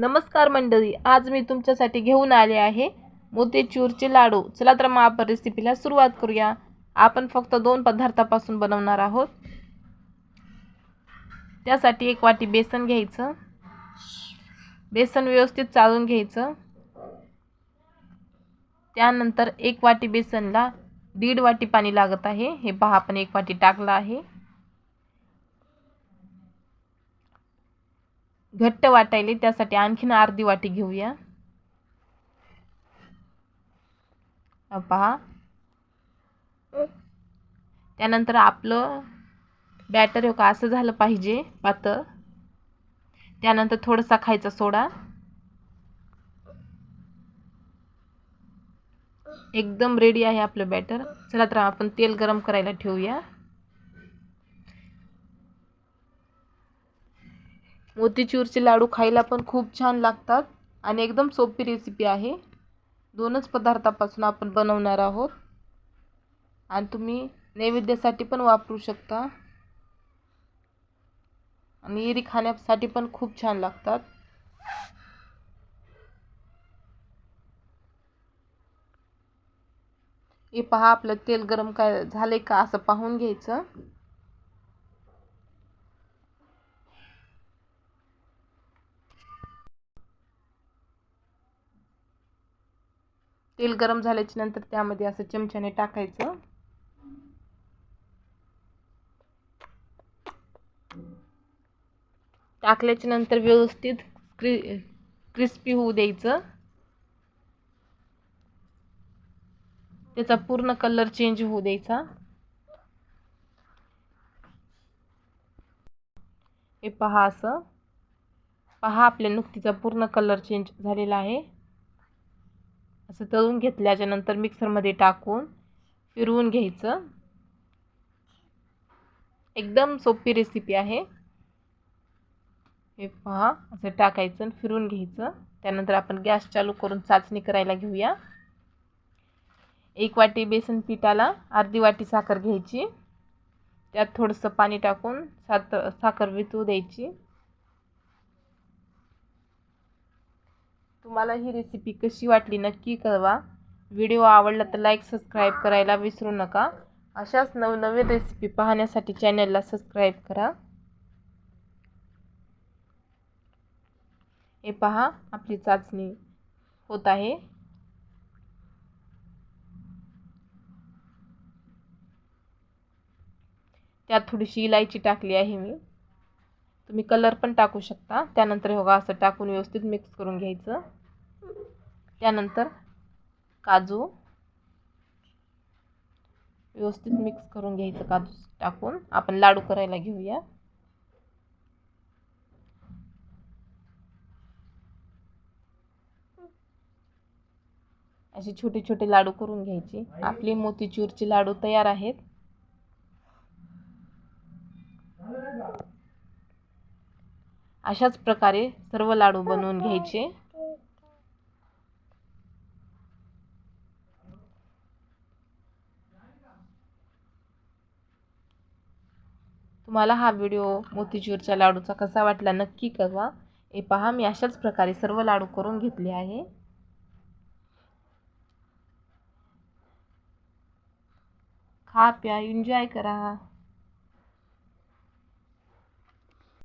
नमस्कार मंडळी आज मी तुमच्यासाठी घेऊन आले आहे मोतीचूरचे लाडू. चला तर मग आपण रेसिपीला सुरुवात करूया. आपण फक्त दोन पदार्थापासून बनवणार आहोत. त्यासाठी एक वाटी बेसन घ्यायचं. बेसन व्यवस्थित चाळून घ्यायचं. त्यानंतर एक वाटी बेसनला दीड वाटी पाणी लागत आहे. हे पहा आपण एक वाटी टाकलं आहे. घट्ट वाटायले त्यासाठी आणखीन अर्धी वाटी घेऊया. पहा. त्यानंतर आपलं बॅटर हो का असं झालं पाहिजे पातळ. त्यानंतर थोडासा खायचा सोडा. एकदम रेडी आहे आपलं बॅटर चला तर आपण तेल गरम करायला ठेवूया. मोतीचूरचे लाडू खायला पण खूप छान लागतात आणि एकदम सोपी रेसिपी आहे. दोनच पदार्थापासून आपण बनवणार आहोत. आणि तुम्ही नैवेद्यासाठी पण वापरू शकता. आणि एरी खाण्यासाठी पण खूप छान लागतात. हे पहा आपलं तेल गरम काय झालंय का असं पाहून घ्यायचं. तेल गरम झाल्याच्यानंतर त्यामध्ये असं चमच्याने टाकायचं. टाकल्याच्या नंतर व्यवस्थित क्रि क्रिस्पी होऊ द्यायचं. त्याचा पूर्ण कलर चेंज होऊ द्यायचा. हे पहा असं. पहा आपल्या नुकतीचा पूर्ण कलर चेंज झालेला आहे. असं तळून घेतल्याच्या नंतर मिक्सरमध्ये टाकून फिरवून घ्यायचं. एकदम सोपी रेसिपी आहे. हे पहा असं टाकायचं आणि फिरून घ्यायचं. त्यानंतर आपण गॅस चालू करून चाचणी करायला घेऊया. एक वाटी बेसन पिठाला अर्धी वाटी साखर घ्यायची. त्यात थोडंसं पाणी टाकून सात साखर वितू द्यायची. तुम्हाला ही रेसिपी कशी वाटली नक्की कळवा. व्हिडिओ आवडला तर लाईक सबस्क्राईब करायला विसरू नका. अशाच नवनवीन रेसिपी पाहण्यासाठी चॅनलला सबस्क्राईब करा. हे पहा आपली चाचणी होत आहे. त्यात थोडीशी इलायची टाकली आहे मी. तुम्ही कलर पण टाकू शकता. त्यानंतर बघा असं टाकून व्यवस्थित मिक्स करून घ्यायचं. त्यानंतर काजू. व्यवस्थित मिक्स करून घ्यायचं काजू टाकून. आपण लाडू करायला घेऊया. असे छोटे छोटे लाडू करून घ्यायचे. आपली मोतीचूरचे लाडू तयार आहेत. अशाच प्रकारे सर्व लाडू बनवून घ्यायचे. तुम्हाला हा व्हिडिओ मोतीचूरच्या लाडूचा कसा वाटला नक्की कळवा. हे पहा मी अशाच प्रकारे सर्व लाडू करून घेतले आहे. खा प्या एन्जॉय करा.